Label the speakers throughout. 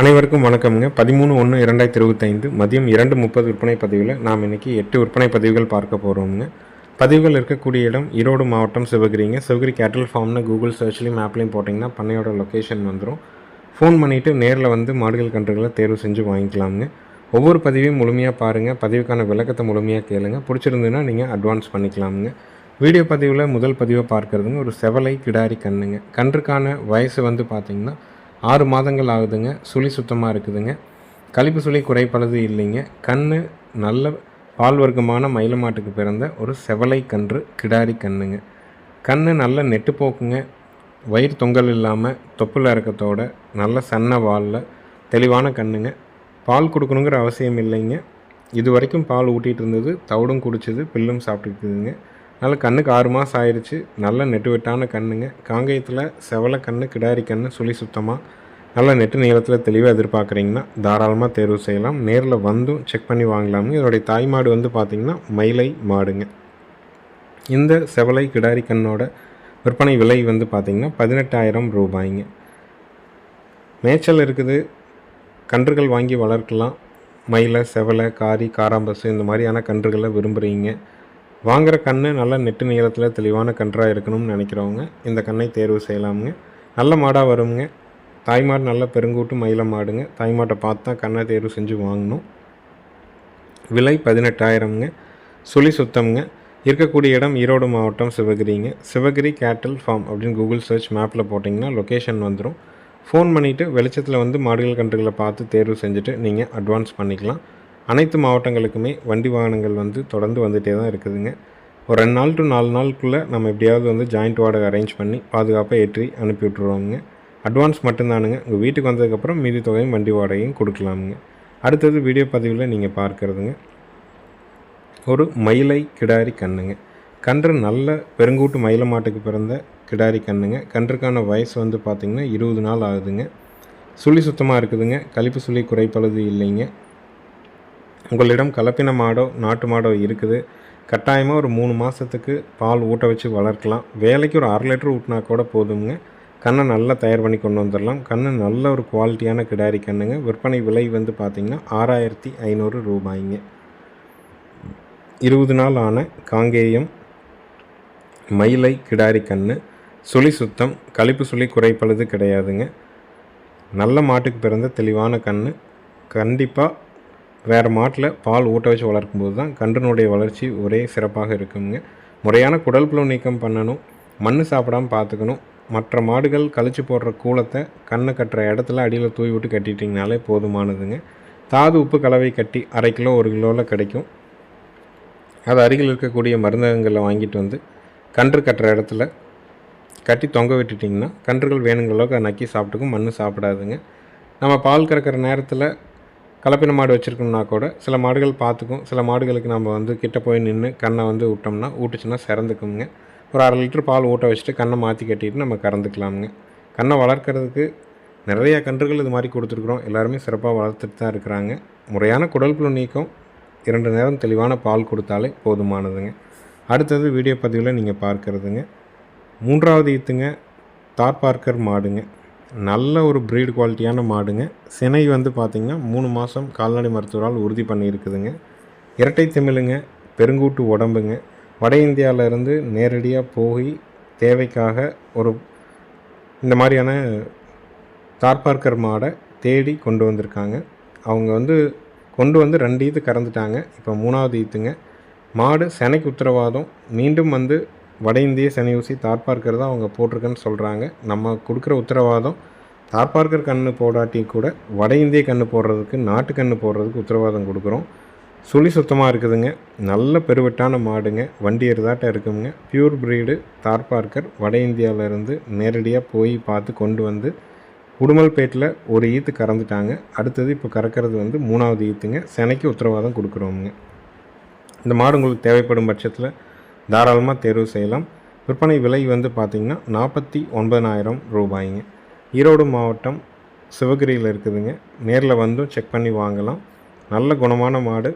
Speaker 1: அனைவருக்கும் வணக்கம்ங்க. பதிமூணு ஒன்று இரண்டாயிரத்தி இருபத்தைந்து மதியம் இரண்டு முப்பது விற்பனை பதிவில் நாம் இன்னைக்கு எட்டு விற்பனை பதிவுகள் பார்க்க போகிறோம்ங்க பதிவுகள் இருக்கக்கூடிய இடம் ஈரோடு மாவட்டம் சிவகிரிங்க. சிவகிரி கேட்டல் ஃபார்ம்னு கூகுள் சர்ச்லேயும் மேப்லேயும் போட்டிங்கன்னா பண்ணையோட லொக்கேஷன் வந்துடும் ஃபோன் பண்ணிவிட்டு நேரில் வந்து மாடுகள் கன்றுகளை தேர்வு செஞ்சு வாங்கிக்கலாம்ங்க. ஒவ்வொரு பதிவையும் முழுமையாக பாருங்கள் பதிவுக்கான விளக்கத்தை முழுமையாக கேளுங்க. பிடிச்சிருந்துன்னா நீங்கள் அட்வான்ஸ் பண்ணிக்கலாமுங்க. வீடியோ பதிவில் முதல் பதிவை பார்க்குறதுங்க. ஒரு செவலை கிடாரி கண்ணுங்க. கன்றுக்கான வயசு வந்து பார்த்திங்கன்னா ஆறு மாதங்கள் ஆகுதுங்க. சுழி சுத்தமாக இருக்குதுங்க. கழிப்பு சுழி குறைப்பளது இல்லைங்க. கண் நல்ல பால் வர்க்கமான மயில மாட்டுக்கு பிறந்த ஒரு செவலை கன்று கிடாரி கண்ணுங்க. கண் நல்ல நெட்டு போக்குங்க. வயிறு தொங்கல் இல்லாமல் தொப்புள் இறக்கத்தோட நல்ல சன்ன வாலில் தெளிவான கண்ணுங்க. பால் கொடுக்கணுங்கிற அவசியம் இல்லைங்க. இது வரைக்கும் பால் ஊட்டிகிட்டு இருந்தது தவிடும் குடிச்சது பில்லும் சாப்பிட்டுக்குதுங்க அதனால் கண்ணுக்கு ஆறு மாதம் ஆயிடுச்சு நல்ல நெட்டு வெட்டான கண்ணுங்க. காங்கேயத்தில் செவலை கண்ணு கிடாரி கண்ணு சுழி சுத்தமாக நல்ல நெட்டு நீளத்தில் தெளிவாக எதிர்பார்க்குறீங்கன்னா தாராளமாக தேர்வு செய்யலாம். நேரில் வந்தும் செக் பண்ணி வாங்கலாமுங்க. இதோடைய தாய் மாடு வந்து பார்த்திங்கன்னா மயிலை மாடுங்க. இந்த செவலை கிடாரி கண்ணோட விற்பனை விலை வந்து பார்த்திங்கன்னா பதினெட்டாயிரம் ரூபாய்ங்க. மேய்ச்சல் இருக்குது. கன்றுகள் வாங்கி வளர்க்கலாம். மயிலை செவலை காரி காராம்பசு இந்த மாதிரியான கன்றுகளை விரும்புகிறீங்க வாங்குகிற கண் நல்ல நெட்டு நீளத்தில் தெளிவான கன்றாக இருக்கணும்னு நினைக்கிறவங்க இந்த கண்ணை தேர்வு செய்யலாமுங்க. நல்ல மாடாக வருங்க தாய்மாடு நல்ல பெருங்கூட்டு மயில மாடுங்க. தாய்மாட்டை பார்த்து தான் கண்ணை தேர்வு செஞ்சு வாங்கணும். விலை பதினெட்டாயிரம்ங்க. சுழி சுத்தம்ங்க. இருக்கக்கூடிய இடம் ஈரோடு மாவட்டம் சிவகிரிங்க. சிவகிரி கேட்டல் ஃபார்ம் அப்படின்னு கூகுள் சர்ச் மேப்பில் போட்டிங்கன்னா லொக்கேஷன் வந்துடும் ஃபோன் பண்ணிவிட்டு வெளிச்சத்தில் வந்து மாடுகள் கன்றுகளை பார்த்து தேர்வு செஞ்சுட்டு நீங்கள் அட்வான்ஸ் பண்ணிக்கலாம். அனைத்து மாவட்டங்களுக்குமே வண்டி வாகனங்கள் வந்து தொடர்ந்து வந்துகிட்டே தான் இருக்குதுங்க. ஒரு ரெண்டு நாள் டு நாலு நாளுக்குள்ளே நம்ம எப்படியாவது வந்து ஜாயிண்ட் வாடகை அரேஞ்ச் பண்ணி பாதுகாப்பாக ஏற்றி அனுப்பி விட்ருவோங்க அட்வான்ஸ் மட்டும்தானுங்க. உங்கள் வீட்டுக்கு வந்ததுக்கப்புறம் மீதி தொகையும் வண்டி வாடகையும் கொடுக்கலாமுங்க. அடுத்தது வீடியோ பதிவில் நீங்கள் பார்க்குறதுங்க. ஒரு மயிலை கிடாரி கண்ணுங்க. கன்று நல்ல பெருங்கூட்டு மயில மாட்டுக்கு பிறந்த கிடாரி கண்ணுங்க. கன்றுக்கான வயசு வந்து பார்த்திங்கன்னா இருபது நாள் ஆகுதுங்க. சுழி சுத்தமாக இருக்குதுங்க. கழிப்பு சுழி குறைப்பழுது இல்லைங்க. உங்களிடம் கலப்பின மாடோ நாட்டு மாடோ இருக்குது. கட்டாயமாக ஒரு மூணு மாதத்துக்கு பால் ஊட்ட வச்சு வளர்க்கலாம். வேலைக்கு ஒரு அரை லிட்டர் ஊட்டினா கூட போதுங்க கண்ணை நல்லா தயார் பண்ணி கொண்டு வந்துடலாம். கண்ணு நல்ல ஒரு குவாலிட்டியான கிடாரி கண்ணுங்க. விற்பனை விலை வந்து பார்த்திங்கன்னா ஆறாயிரத்தி ஐநூறு ரூபாய்ங்க. இருபது நாள் ஆன காங்கேயம் மயிலை கிடாரி கண்ணு. சுழி சுத்தம் கழிப்பு சுழி குறைப்பழுது கிடையாதுங்க. நல்ல மாட்டுக்கு பிறந்த தெளிவான கண்ணு. கண்டிப்பாக வேறு மாட்டில் பால் ஊட்ட வச்சு வளர்க்கும்போது தான் கன்றுனுடைய வளர்ச்சி ஒரே சிறப்பாக இருக்குங்க. முறையான குடல் புழு நீக்கம் பண்ணணும் மண் சாப்பிடாம பார்த்துக்கணும். மற்ற மாடுகள் கழிச்சு போடுற கூலத்தை கண்ணை கட்டுற இடத்துல அடியில் தூவி விட்டு கட்டிட்டிங்கனாலே போதுமானதுங்க. தாது உப்பு கலவை கட்டி அரை கிலோ ஒரு கிலோவில் கிடைக்கும். அது அருகில் இருக்கக்கூடிய மருந்தகங்களில் வாங்கிட்டு வந்து கன்று கட்டுற இடத்துல கட்டி தொங்க விட்டுட்டிங்கன்னா கன்றுகள் வேணுங்கிற அளவுக்கு அதை நக்கி சாப்பிட்டுக்கும் மண் சாப்பிடாதுங்க. நம்ம பால் கறக்கிற நேரத்தில் கலப்பின மாடு வச்சுருக்கோம்னா கூட சில மாடுகள் பார்த்துக்கும். சில மாடுகளுக்கு நம்ம வந்து கிட்ட போய் நின்று கண்ணை வந்து விட்டோம்னா ஊட்டுச்சுன்னா சிறந்துக்குங்க ஒரு அரை லிட்டர் பால் ஊட்ட வச்சுட்டு கண்ணை மாற்றி கட்டிட்டு நம்ம கறந்துக்கலாமுங்க. கண்ணை வளர்க்குறதுக்கு நிறைய கன்றுகள் இது மாதிரி கொடுத்துருக்குறோம். எல்லாருமே சிறப்பாக வளர்த்துட்டு தான் இருக்கிறாங்க. முறையான குடல் புழு நீக்கம் இரண்டு நேரம் தெளிவான பால் கொடுத்தாலே போதுமானதுங்க. அடுத்தது வீடியோ பதிவில் நீங்கள் பார்க்குறதுங்க. மூன்றாவது ஈத்துங்க தார் பார்க்கர் மாடுங்க. நல்ல ஒரு ப்ரீடு குவாலிட்டியான மாடுங்க. சினை வந்து பார்த்திங்கன்னா மூணு மாதம் கால்நடை மருத்துவரால் உறுதி பண்ணியிருக்குதுங்க. இரட்டை திமிழுங்க பெருங்கூட்டு உடம்புங்க. வட இந்தியாவிலேருந்து நேரடியாக போய் தேவைக்காக ஒரு இந்த மாதிரியான தார்பார்க்கர் மாடை தேடி கொண்டு வந்திருக்காங்க. அவங்க வந்து கொண்டு வந்து ரெண்டு ஈத்து கறந்துட்டாங்க. இப்போ மூணாவது ஈத்துங்க. மாடு செனைக்கு உத்தரவாதம். மீண்டும் வந்து வட இந்திய செனை ஊசி தார்பார்க்கர் தான் அவங்க போட்டிருக்குன்னு சொல்கிறாங்க நம்ம கொடுக்குற உத்தரவாதம் தார்பார்க்கர் கன்று போடாட்டி கூட வட இந்திய கன்று போடுறதுக்கு நாட்டு கன்று போடுறதுக்கு உத்தரவாதம் கொடுக்குறோம். சுழி சுத்தமாக இருக்குதுங்க. நல்ல பெருவெட்டான மாடுங்க. வண்டி எருதாட்டம் இருக்குங்க. பியூர் ப்ரீடு தார்பார்க்கர் வட இந்தியாவிலேருந்து நேரடியாக போய் பார்த்து கொண்டு வந்து உடுமல்பேட்டில் ஒரு ஈத்து கறந்துட்டாங்க. அடுத்தது இப்போ கறக்கிறது வந்து மூணாவது ஈத்துங்க. செனைக்கு உத்தரவாதம் கொடுக்குறோமுங்க. இந்த மாடு உங்களுக்கு தேவைப்படும் பட்சத்தில் தாராளமாக தேர்வு செய்யலாம். விற்பனை விலை வந்து பார்த்திங்கன்னா நாற்பத்தி ஒன்பதனாயிரம் ரூபாய்ங்க. ஈரோடு மாவட்டம் சிவகிரியில் இருக்குதுங்க. நேரில் வந்தும் செக் பண்ணி வாங்கலாம். நல்ல குணமான மாடு.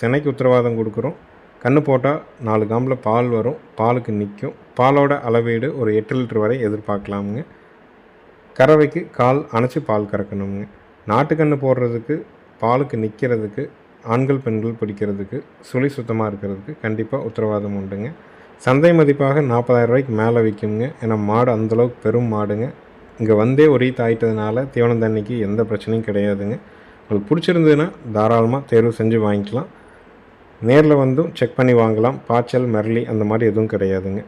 Speaker 1: செனைக்கு உத்தரவாதம் கொடுக்குறோம். கன்று போட்டால் நாலு காம்பில் பால் வரும். பாலுக்கு நிற்கும். பாலோட அளவீடு ஒரு எட்டு லிட்டர் வரை எதிர்பார்க்கலாமுங்க. கறவைக்கு கால் அணைச்சி பால் கறக்கணுங்க நாட்டுக்கன்று போடுறதுக்கு பாலுக்கு நிற்கிறதுக்கு ஆண்கள் பெண்கள் பிடிக்கிறதுக்கு சுழி சுத்தமாக இருக்கிறதுக்கு கண்டிப்பாக உத்தரவாதம் உண்டுங்க. சந்தை மதிப்பாக நாற்பதாயிரம் ரூபாய்க்கு மேலே விற்குங்க ஏன்னா மாடு அந்தளவுக்கு பெரும் மாடுங்க. இங்கே வந்தே ஒரே தாயிட்டதுனால தீவனம் தண்ணிக்கு எந்த பிரச்சனையும் கிடையாதுங்க. உங்களுக்கு பிடிச்சிருந்ததுன்னா தாராளமாக தேர்வு செஞ்சு வாங்கிக்கலாம். நேரில் வந்தும் செக் பண்ணி வாங்கலாம். பாய்ச்சல் மெரளி அந்த மாதிரி எதுவும் கிடையாதுங்க.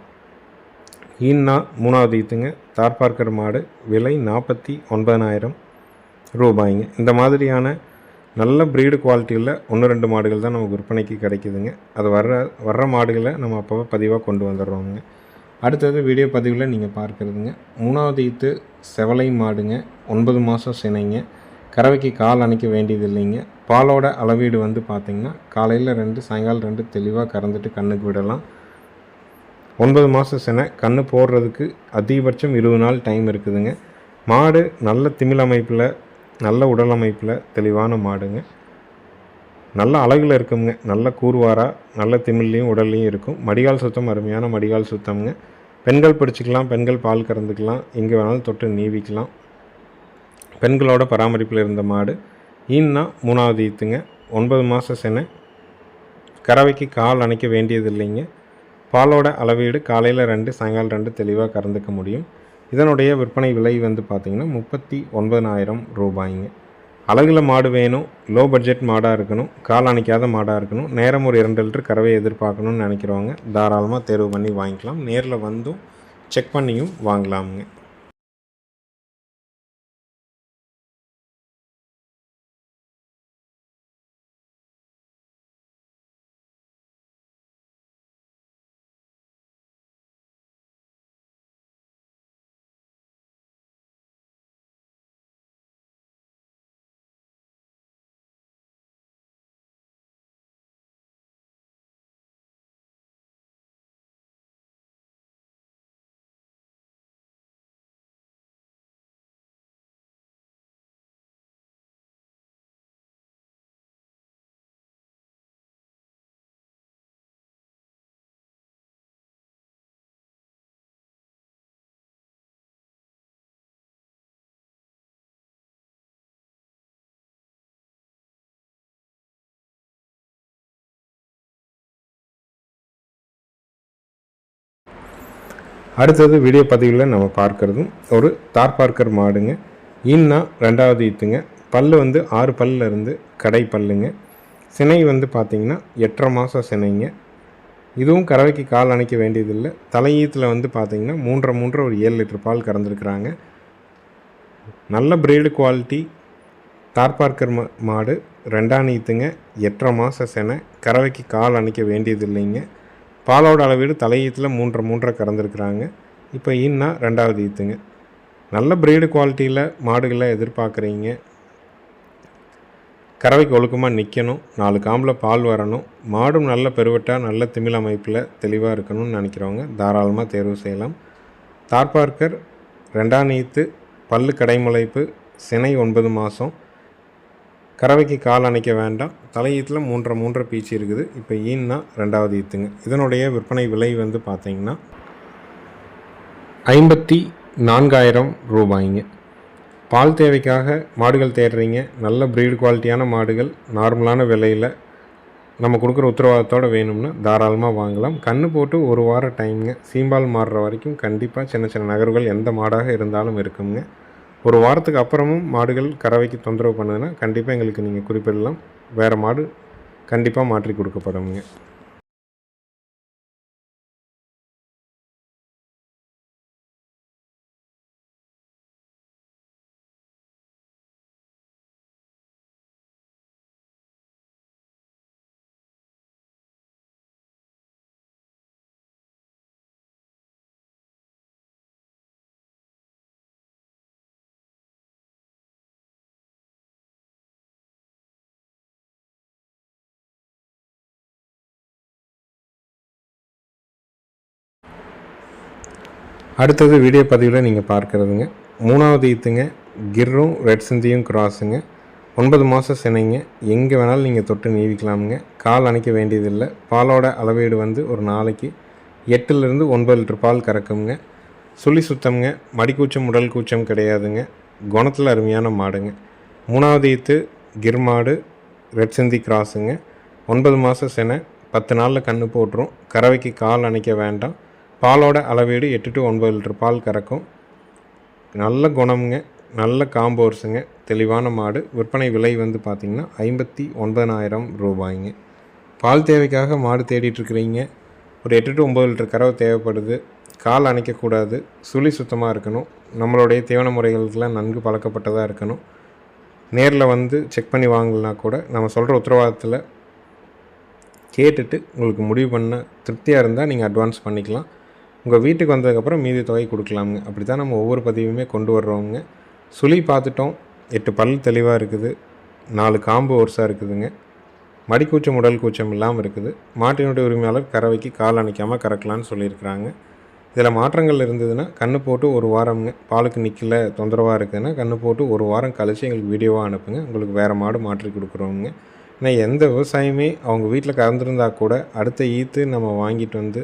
Speaker 1: ஈன்னா மூணாவது ஈத்துங்க. தார்பார்க்கர் மாடு விலை நாற்பத்தி ஒன்பதனாயிரம் ரூபாய்ங்க. இந்த மாதிரியான நல்ல ப்ரீடு குவாலிட்டியில் ஒன்று ரெண்டு மாடுகள் தான் நமக்கு விற்பனைக்கு கிடைக்குதுங்க. அது வர்ற வர்ற மாடுகளை நம்ம அப்போ பதிவாக கொண்டு வந்துடுறோங்க அடுத்தது வீடியோ பதிவில் நீங்கள் பார்க்குறதுங்க. மூணாவது ஈத்து செவலை மாடுங்க. ஒன்பது மாதம் சினைங்க. கறவைக்கு கால் அணைக்க வேண்டியது இல்லைங்க பாலோட அளவீடு வந்து பார்த்திங்கன்னா காலையில் ரெண்டு சாயங்காலம் ரெண்டு தெளிவாக கறந்துட்டு கண்ணுக்கு விடலாம். ஒன்பது மாதம் சினை கன்று போடுறதுக்கு அதிகபட்சம் இருபது நாள் டைம் இருக்குதுங்க. மாடு நல்ல திமிழ் அமைப்பில் நல்ல உடல் அமைப்பில் தெளிவான மாடுங்க. நல்ல அழகில் இருக்குங்க. நல்ல கூர்வாராக நல்ல திமிழ்லையும் உடல்லையும் இருக்கும். மடிகால் சுத்தம் அருமையான மடிகால் சுத்தம்ங்க. பெண்கள் பிடிச்சிக்கலாம் பெண்கள் பால் கறந்துக்கலாம் எங்கே வேணாலும் தொட்டு நீவிக்கலாம். பெண்களோட பராமரிப்பில் இருந்த மாடு. ஈன்னா மூணாவது ஈத்துங்க. ஒன்பது மாத செனை. கறவைக்கு கால் அணைக்க வேண்டியது இல்லைங்க பாலோட அளவீடு காலையில் ரெண்டு சாயங்காலம் ரெண்டு தெளிவாக கறந்துக்க முடியும். இதனுடைய விற்பனை விலை வந்து பார்த்திங்கன்னா முப்பத்தி ஒன்பதனாயிரம் ரூபாய்ங்க. அழகில் மாடு வேணும் லோ பட்ஜெட் மாடாக இருக்கணும் கால் அணைக்காத மாடாக இருக்கணும் நேரம் ஒரு இரண்டு லிட்டர் கறவை எதிர்பார்க்கணும்னு நினைக்கிறவங்க தாராளமாக தேர்வு பண்ணி வாங்கிக்கலாம். நேரில் வந்தும் செக் பண்ணியும் வாங்கலாமுங்க. அடுத்தது வீடியோ பதிவில் நம்ம பார்க்குறதும் ஒரு தார் பார்க்கர் மாடுங்க. ஈன்னா ரெண்டாவது ஈத்துங்க. பல் வந்து ஆறு பல்லில் இருந்து கடை பல்லுங்க. சினை வந்து பார்த்திங்கன்னா எட்டரை மாதம் சினைங்க. இதுவும் கறவைக்கு கால் அணைக்க வேண்டியதில்லை. தலையீத்தில் வந்து பார்த்திங்கன்னா மூன்றரை மூன்றரை ஒரு ஏழு லிட்டர் பால் கறந்துருக்குறாங்க. நல்ல பிரீடு குவாலிட்டி தார்பார்க்கர் மா மாடு. ரெண்டாம் ஈத்துங்க. எட்டரை மாதம் செனை. கறவைக்கு கால் அணைக்க வேண்டியதில்லைங்க. பாலோட அளவீடு தலையீத்தில் மூன்றரை மூன்றரை கறந்துருக்குறாங்க. இப்போ ஈன்னா ரெண்டாவது ஈத்துங்க. நல்ல பிரீடு குவாலிட்டியில் மாடுகளை எதிர்பார்க்குறீங்க. கறவைக்கு ஒழுக்கமாக நிற்கணும் நாலு காம்பில் பால் வரணும். மாடும் நல்ல பெருவட்டாக நல்ல திமிழ் அமைப்பில் தெளிவாக இருக்கணும்னு நினைக்கிறவங்க தாராளமாக தேர்வு செய்யலாம். தார்பார்க்கர் ரெண்டாம் நீத்து பல்லு கடைமுளைப்பு சினை ஒன்பது மாதம் கறவைக்கு கால் அணைக்க வேண்டாம். தலையீத்தில் மூன்றரை மூன்றரை பீச்சு இருக்குது. இப்போ ஈன்னா ரெண்டாவது ஈத்துங்க. இதனுடைய விற்பனை விலை வந்து பார்த்தீங்கன்னா ஐம்பத்தி நான்காயிரம் ரூபாய்ங்க. பால் தேவைக்காக மாடுகள் தேடுறீங்க. நல்ல ப்ரீடு குவாலிட்டியான மாடுகள் நார்மலான விலையில் நம்ம கொடுக்குற உத்தரவாதத்தோடு வேணும்னா தாராளமாக வாங்கலாம். கன்று போட்டு ஒரு வாரம் டைமுங்க சீம்பால் மாறுற வரைக்கும் கண்டிப்பாக சின்ன சின்ன நகர்வுகள் எந்த மாடாக இருந்தாலும் இருக்குங்க. ஒரு வாரத்துக்கு அப்புறமும் மாடுகள் கறவைக்கு தொந்தரவு பண்ணுதுன்னா கண்டிப்பாக எங்களுக்கு நீங்கள் குறிப்பிடலாம். வேறு மாடு கண்டிப்பாக மாற்றி கொடுக்கப்படுங்க அடுத்தது வீடியோ பதிவில் நீங்கள் பார்க்குறதுங்க. மூணாவது ஈத்துங்க கிர்ரும் ரெட் சிந்தியும் கிராஸுங்க ஒன்பது மாதம் சினைங்க. எங்கே வேணாலும் நீங்கள் தொட்டு நீவிக்கலாமுங்க. கால் அணைக்க வேண்டியதில்லை. பாலோட அளவீடு வந்து ஒரு நாளைக்கு எட்டுலேருந்து ஒன்பது லிட்டர் பால் கறக்குங்க. சுழி சுத்தம்ங்க. மடிக்கூச்சம் உடல் கூச்சம் கிடையாதுங்க. குணத்தில் அருமையான மாடுங்க. மூணாவது ஈத்து கிர் மாடு ரெட் சிந்தி கிராஸுங்க ஒன்பது மாதம் செனை பத்து நாளில் கன்று போட்டுரும். கறவைக்கு கால் அணைக்க வேண்டாம். பாலோட அளவீடு எட்டு டு ஒன்பது லிட்டர் பால் கறக்கும். நல்ல குணம்ங்க. நல்ல காம்போர்ஸுங்க தெளிவான மாடு. விற்பனை விலை வந்து பார்த்திங்கன்னா ஐம்பத்தி ஒன்பதனாயிரம் ரூபாய்ங்க. பால் தேவைக்காக மாடு தேடிட்டுருக்கிறீங்க ஒரு எட்டு டு ஒம்பது லிட்டர் கறவை தேவைப்படுது. கால் அணைக்கக்கூடாது. சுழி சுத்தமாக இருக்கணும். நம்மளுடைய தீவன முறைகளுக்கெல்லாம் நன்கு பழக்கப்பட்டதாக இருக்கணும். நேரில் வந்து செக் பண்ணி வாங்கலனா கூட நம்ம சொல்கிற உத்தரவாதத்தில் கேட்டுட்டு உங்களுக்கு முடிவு பண்ண திருப்தியாக இருந்தால் நீங்கள் அட்வான்ஸ் பண்ணிக்கலாம். உங்கள் வீட்டுக்கு வந்ததுக்கப்புறம் மீதி தொகை கொடுக்கலாமுங்க அப்படி தான் நம்ம ஒவ்வொரு பதிவுமே கொண்டு வர்றோங்க சுழி பார்த்துட்டோம். எட்டு பல் தெளிவாக இருக்குது. நாலு காம்பு ஒர்ஸாக இருக்குதுங்க. மடிக்கூச்சம் உடல் கூச்சம் இல்லாமல் இருக்குது. மாட்டினுடைய உரிமையாளர் கறவைக்கு கால் அணைக்காமல் கறக்கலான்னு சொல்லியிருக்கிறாங்க. இதில் மாற்றங்கள் இருந்ததுன்னா கன்று போட்டு ஒரு வாரம்ங்க. பாலுக்கு நிற்கல தொந்தரவாக இருக்குதுன்னா கன்று போட்டு ஒரு வாரம் கழித்து எங்களுக்கு வீடியோவாக அனுப்புங்க. உங்களுக்கு வேறு மாடு மாற்றி கொடுக்குறோங்க ஏன்னா எந்த விவசாயமே அவங்க வீட்டில் கறந்துருந்தா கூட அடுத்த ஈத்து நம்ம வாங்கிட்டு வந்து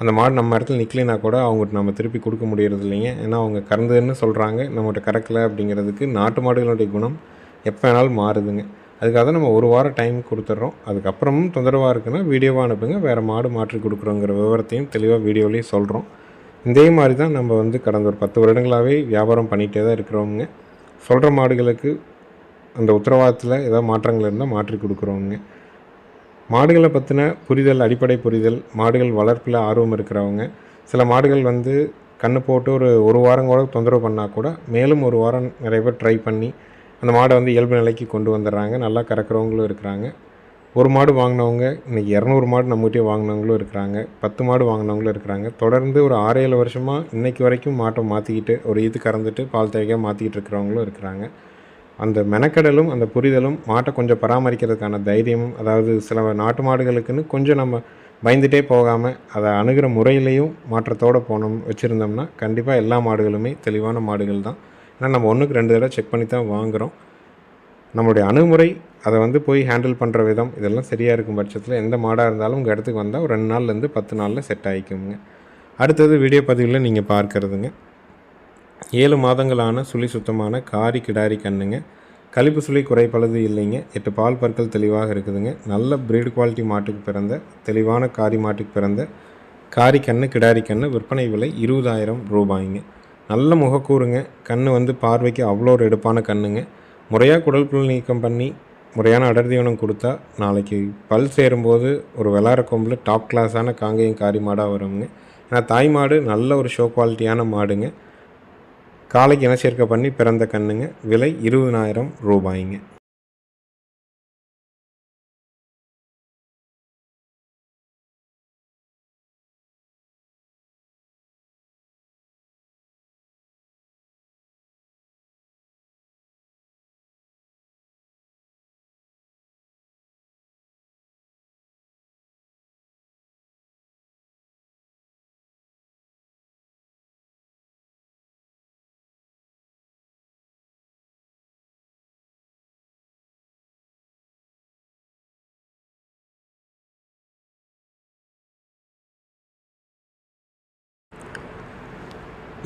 Speaker 1: அந்த மாடு நம்ம இடத்துல நிற்கலைனா கூட அவங்ககிட்ட நம்ம திருப்பி கொடுக்க முடியறது இல்லைங்க. ஏன்னா அவங்க கறந்ததுன்னு சொல்கிறாங்க நம்மகிட்ட கறக்கலை அப்படிங்கிறதுக்கு நாட்டு மாடுகளுடைய குணம் எப்போ வேணாலும் மாறுதுங்க. அதுக்காக தான் நம்ம ஒரு வாரம் டைம் கொடுத்துட்றோம் அதுக்கப்புறமும் தொந்தரவாக இருக்குன்னா வீடியோவாக அனுப்புங்க. வேறு மாடு மாற்றி கொடுக்குறோங்கிற விவரத்தையும் தெளிவாக வீடியோலேயும் சொல்கிறோம் இதே மாதிரி தான் நம்ம வந்து கடந்த ஒரு பத்து வருடங்களாகவே வியாபாரம் பண்ணிகிட்டே தான் இருக்கிறோங்க சொல்கிற மாடுகளுக்கு அந்த உத்தரவாதத்தில் ஏதாவது மாற்றங்கள் இருந்தால் மாற்றி கொடுக்குறோங்க மாடுகளை பற்றின புரிதல் அடிப்படை புரிதல் மாடுகள் வளர்ப்பில் ஆர்வம் இருக்கிறவங்க. சில மாடுகள் வந்து கன்று போட்டு ஒரு ஒரு வாரம் கூட தொந்தரவு பண்ணால் கூட மேலும் ஒரு வாரம் நிறைய பேர் ட்ரை பண்ணி அந்த மாடை வந்து இயல்பு நிலைக்கு கொண்டு வந்துடுறாங்க. நல்லா கறக்கிறவங்களும் இருக்கிறாங்க. ஒரு மாடு வாங்கினவங்க இன்றைக்கி இரநூறு மாடு நம்மகிட்டே வாங்கினவங்களும் இருக்கிறாங்க. பத்து மாடு வாங்கினவங்களும் இருக்கிறாங்க. தொடர்ந்து ஒரு ஆறு ஏழு வருஷமாக இன்றைக்கு வரைக்கும் மாட்டை மாற்றிக்கிட்டு ஒரு இது கறந்துட்டு பால் தேவையாக மாற்றிக்கிட்டு இருக்கிறவங்களும் இருக்கிறாங்க. அந்த மெனக்கடலும் அந்த புரிதலும் மாட்டை கொஞ்சம் பராமரிக்கிறதுக்கான தைரியமும் அதாவது சில நாட்டு மாடுகளுக்குன்னு கொஞ்சம் நம்ம பயந்துட்டே போகாமல் அதை அணுகிற முறையிலையும் மாற்றத்தோடு போனோம் வச்சுருந்தோம்னா கண்டிப்பாக எல்லா மாடுகளுமே தெளிவான மாடுகள் தான். ஏன்னா நம்ம ஒன்றுக்கு ரெண்டு தடவை செக் பண்ணி தான் வாங்குகிறோம் நம்மளுடைய அணுகுமுறை அதை வந்து போய் ஹேண்டில் பண்ணுற விதம் இதெல்லாம் சரியாக இருக்கும் பட்சத்தில் எந்த மாடாக இருந்தாலும் உங்கள் இடத்துக்கு வந்தால் ஒரு ரெண்டு நாள்லேருந்து பத்து நாளில் செட் ஆகிக்குங்க அடுத்தது வீடியோ பதிவில் நீங்கள் பார்க்குறதுங்க. ஏழு மாதங்களான சுழி சுத்தமான காரி கிடாரி கண்ணுங்க. கழிப்பு சுழி குறைப்பளது இல்லைங்க. எட்டு பால் பற்கள் தெளிவாக இருக்குதுங்க. நல்ல பிரீடு குவாலிட்டி மாட்டுக்கு பிறந்த தெளிவான காரி மாட்டுக்கு பிறந்த காரி கண்ணு கிடாரி கண்ணு விற்பனை விலை இருபதாயிரம் ரூபாய்ங்க. நல்ல முகக்கூறுங்க. கண் வந்து பார்வைக்கு அவ்வளோ ஒரு எடுப்பான கண்ணுங்க. முறையாக குடல் புல் நீக்கம் பண்ணி முறையான அடர்தீவனம் கொடுத்தா நாளைக்கு பல் சேரும்போது ஒரு வெளார கொம்பில் டாப் கிளாஸான காங்கேயம் காரி மாடாக வருங்க. ஏன்னா தாய் மாடு நல்ல ஒரு ஷோ குவாலிட்டியான மாடுங்க. காலைக்கு இனச்சேர்க்கை பண்ணி பிறந்த கண்ணுங்க? விலை இருபதனாயிரம் ரூபாய்ங்க.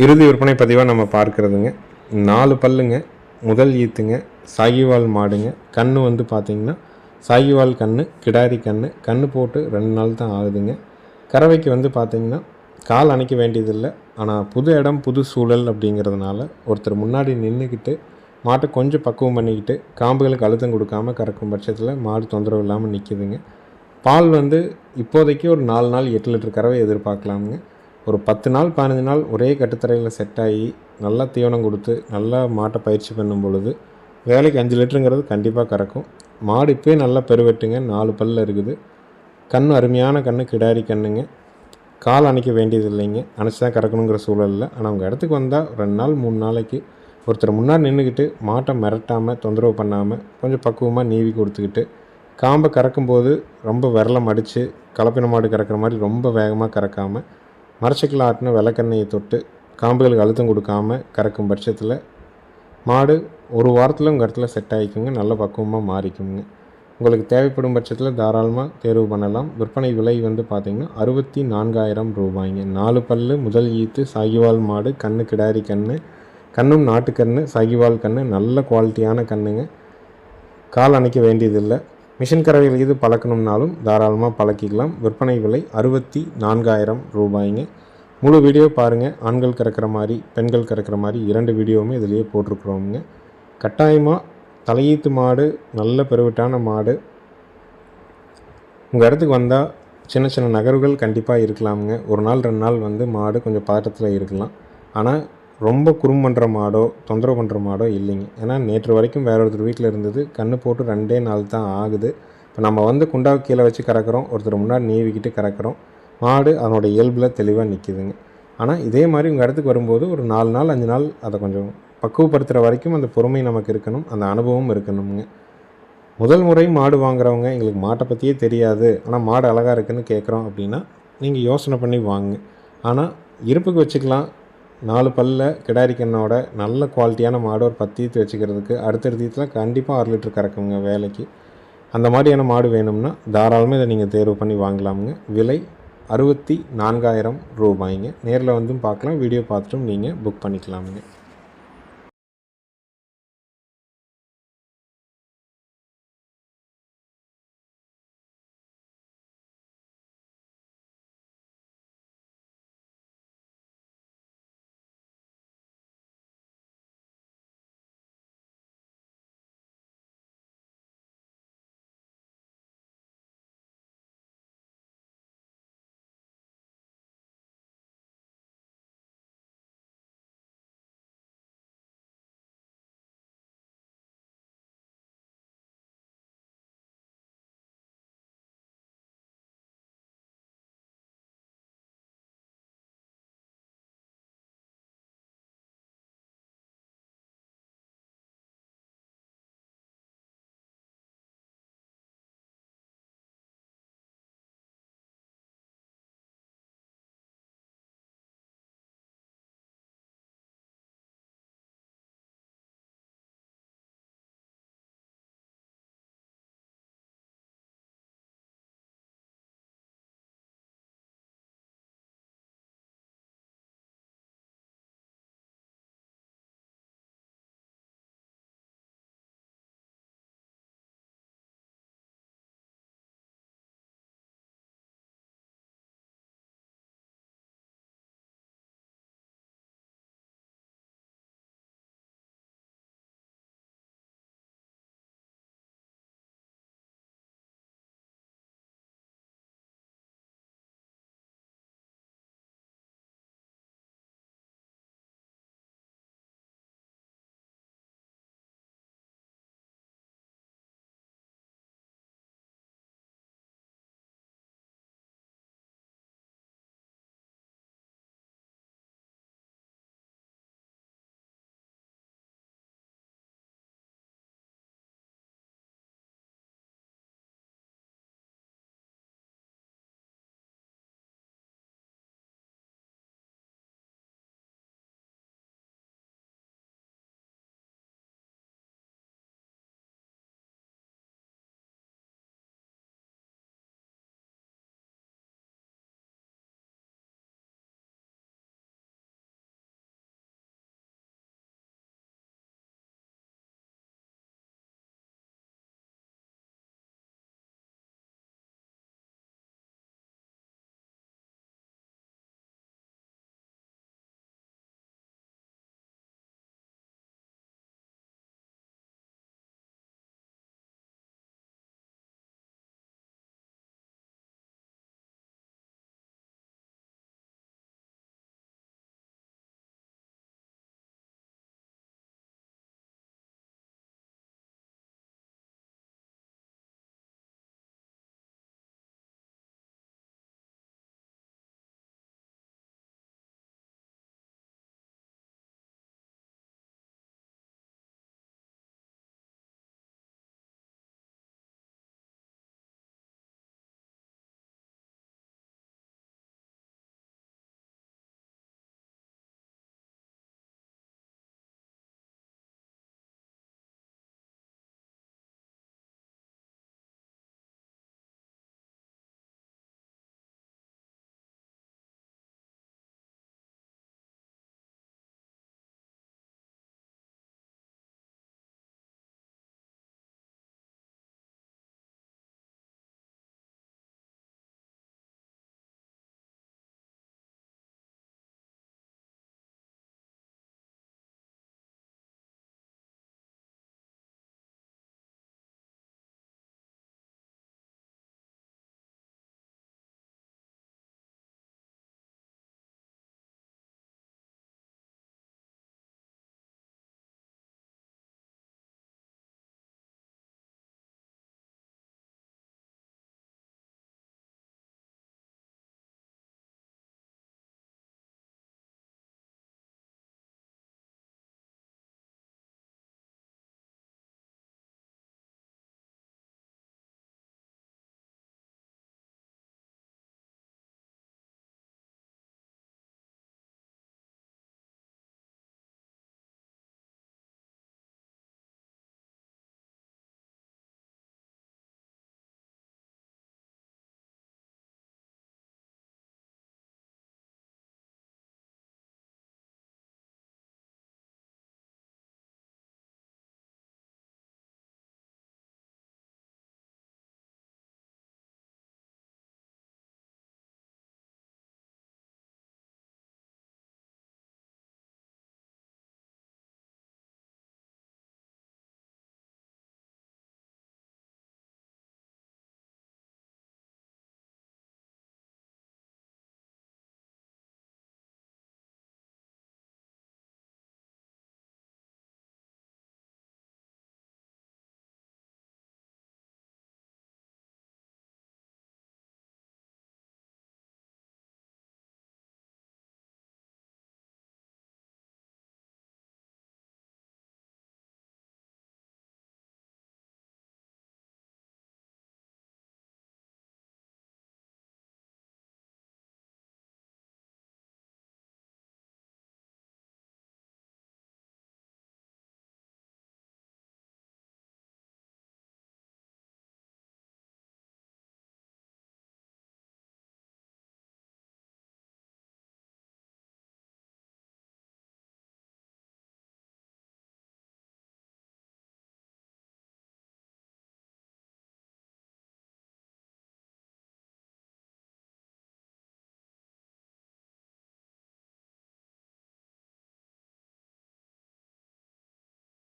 Speaker 1: இறுதி விற்பனை பதிவாக நம்ம பார்க்குறதுங்க. நாலு பல்லுங்க முதல் ஈத்துங்க சாகிவால் மாடுங்க. கன்று வந்து பார்த்திங்கன்னா சாகிவால் கன்று கிடாரி கன்று கன்று போட்டு ரெண்டு நாள் தான் ஆகுதுங்க. கறவைக்கு வந்து பார்த்திங்கன்னா கால் அணைக்க வேண்டியதில்லை. ஆனால் புது இடம் புது சூழல் அப்படிங்கிறதுனால ஒருத்தர் முன்னாடி நின்றுக்கிட்டு மாட்டை கொஞ்சம் பக்குவம் பண்ணிக்கிட்டு காம்புகளுக்கு அழுத்தம் கொடுக்காம கறக்கும் பட்சத்தில் மாடு தொந்தரவு இல்லாமல் நிற்கிதுங்க பால் வந்து இப்போதைக்கு ஒரு நாலு நாள் எட்டு லிட்டர் கறவை எதிர்பார்க்கலாமுங்க. ஒரு பத்து நாள் பதினஞ்சு நாள் ஒரே கட்டுத்தரையில் செட் ஆகி நல்லா தீவனம் கொடுத்து நல்லா மாட்டை பயிற்சி பண்ணும் பொழுது வேலைக்கு அஞ்சு லிட்டருங்கிறது கண்டிப்பாக கறக்கும். மாடு இப்போயே நல்லா பெருவெட்டுங்க நாலு பல்ல இருக்குது. கண் அருமையான கண்ணு கிடாரி கண்ணுங்க. கால் அணைக்க வேண்டியது இல்லைங்க. அணைச்சி தான் கறக்கணுங்கிற சூழலில். ஆனால் அவங்க இடத்துக்கு வந்தால் ரெண்டு நாள் மூணு நாளைக்கு ஒருத்தர் முன்னாடி நின்றுக்கிட்டு மாட்டை மிரட்டாமல் தொந்தரவு பண்ணாமல் கொஞ்சம் பக்குவமாக நீவி கொடுத்துக்கிட்டு காம்பை கறக்கும்போது ரொம்ப விரலம் அடித்து கலப்பின மாடு கறக்கிற மாதிரி ரொம்ப வேகமாக கறக்காமல் மரச்சக்கில் ஆட்டின விளக்கெண்ணெயை தொட்டு காம்புகளுக்கு அழுத்தம் கொடுக்காம கறக்கும் பட்சத்தில் மாடு ஒரு வாரத்தில் உங்கள் இடத்துல செட் ஆகிக்குங்க நல்ல பக்குவமாக மாறிக்குங்க. உங்களுக்கு தேவைப்படும் பட்சத்தில் தாராளமாக தேர்வு பண்ணலாம். விற்பனை விலை வந்து பார்த்திங்கன்னா அறுபத்தி நான்காயிரம் ரூபாய்ங்க. நாலு பல் முதல் ஈத்து சாகிவால் மாடு கண்ணு கிடாரி கண்ணு கண்ணும் நாட்டுக்கண்ணு சாகிவால் கண்ணு நல்ல குவாலிட்டியான கண்ணுங்க. கால் அணைக்க வேண்டியதில்லை. மிஷின் கறவையில் இது பழக்கணும்னாலும் தாராளமாக பழக்கிக்கலாம். விற்பனை விலை அறுபத்தி நான்காயிரம் ரூபாய்ங்க. முழு வீடியோ பாருங்கள் ஆண்கள் கறக்கிற மாதிரி பெண்கள் கறக்கிற மாதிரி இரண்டு வீடியோவுமே இதிலேயே போட்டிருக்குறோமுங்க. கட்டாயமாக தலையீத்து மாடு நல்ல பெருவிட்டான மாடு. உங்கள் இடத்துக்கு வந்தால் சின்ன சின்ன நகர்வுகள் கண்டிப்பாக இருக்கலாமுங்க. ஒரு நாள் ரெண்டு நாள் வந்து மாடு கொஞ்சம் பதட்டத்தில் இருக்கலாம். ஆனால் ரொம்ப குறும் பண்ணுற மாடோ தொந்தரவு பண்ணுற மாடோ இல்லைங்க. ஏன்னா நேற்று வரைக்கும் வேற ஒருத்தர் வீட்டில் இருந்தது. கண்ணு போட்டு ரெண்டே நாள் தான் ஆகுது. இப்போ நம்ம வந்து குண்டாவுக்கு கீழே வச்சு கறக்குறோம். ஒருத்தர் முன்னாடி நீவிக்கிட்டு கறக்குறோம். மாடு அதனோட இயல்பில் தெளிவாக நிற்கிதுங்க ஆனால் இதே மாதிரி உங்கள் இடத்துக்கு வரும்போது ஒரு நாலு நாள் அஞ்சு நாள் அதை கொஞ்சம் பக்குவப்படுத்துகிற வரைக்கும் அந்த பொறுமை நமக்கு இருக்கணும். அந்த அனுபவம் இருக்கணுங்க முதல் முறை மாடு வாங்குறவங்க எங்களுக்கு மாட்டை பற்றியே தெரியாது. ஆனால் மாடு அழகாக இருக்குன்னு கேட்குறோம் அப்படின்னா நீங்கள் யோசனை பண்ணி வாங்குங்க. ஆனால் இருப்புக்கு வச்சுக்கலாம். நாலு பல்ல கிடாரிக்கண்ணோட நல்ல குவாலிட்டியான மாடு ஒரு பத்து ஈத்து வச்சுக்கிறதுக்கு அடுத்தடுத்த ஈத்தில் கண்டிப்பாக ஆறு லிட்டர் கறக்குங்க வேலைக்கு. அந்த மாதிரியான மாடு வேணும்னா தாராளமாக இதை நீங்கள் தேர்வு பண்ணி வாங்கலாமுங்க. விலை அறுபத்தி நான்காயிரம் ரூபாய்ங்க. நேரில் வந்தும் பார்க்கலாம். வீடியோ பார்த்துட்டும் நீங்கள் புக் பண்ணிக்கலாமுங்க.